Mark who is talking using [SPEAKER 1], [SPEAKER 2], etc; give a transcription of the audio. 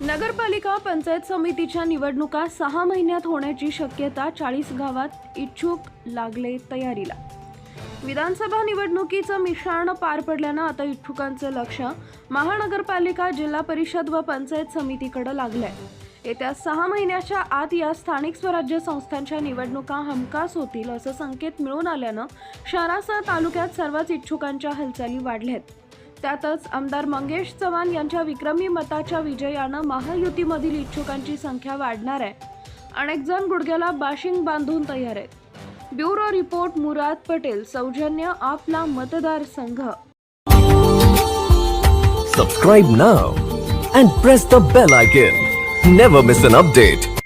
[SPEAKER 1] नगरपालिका पंचायत समितीच्या निवडणुका सहा महिन्यात होण्याची शक्यता चाळीस गावात इच्छुक लागले तयारीला. विधानसभा निवडणुकीचं मिश्रण पार पडल्यानं आता इच्छुकांचं लक्ष महानगरपालिका जिल्हा परिषद व पंचायत समितीकडे लागलंय. येत्या सहा महिन्याच्या आत या स्थानिक स्वराज्य संस्थांच्या निवडणुका हमखास होतील असं संकेत मिळून आल्यानं शहरासह तालुक्यात सर्वच इच्छुकांच्या हालचाली वाढल्यात. त्यातच आमदार मंगेश चव्हाण यांच्या विक्रमी मताच्या विजयानं महायुतीमधील इच्छुकांची संख्या वाढणार आहे. अनेक जण गुडघ्याला बाशिंग बांधून तयार आहेत. ब्युरो रिपोर्ट मुराद पटेल सौजन्य आपला मतदारसंघ
[SPEAKER 2] subscribe now and press the bell icon never miss an update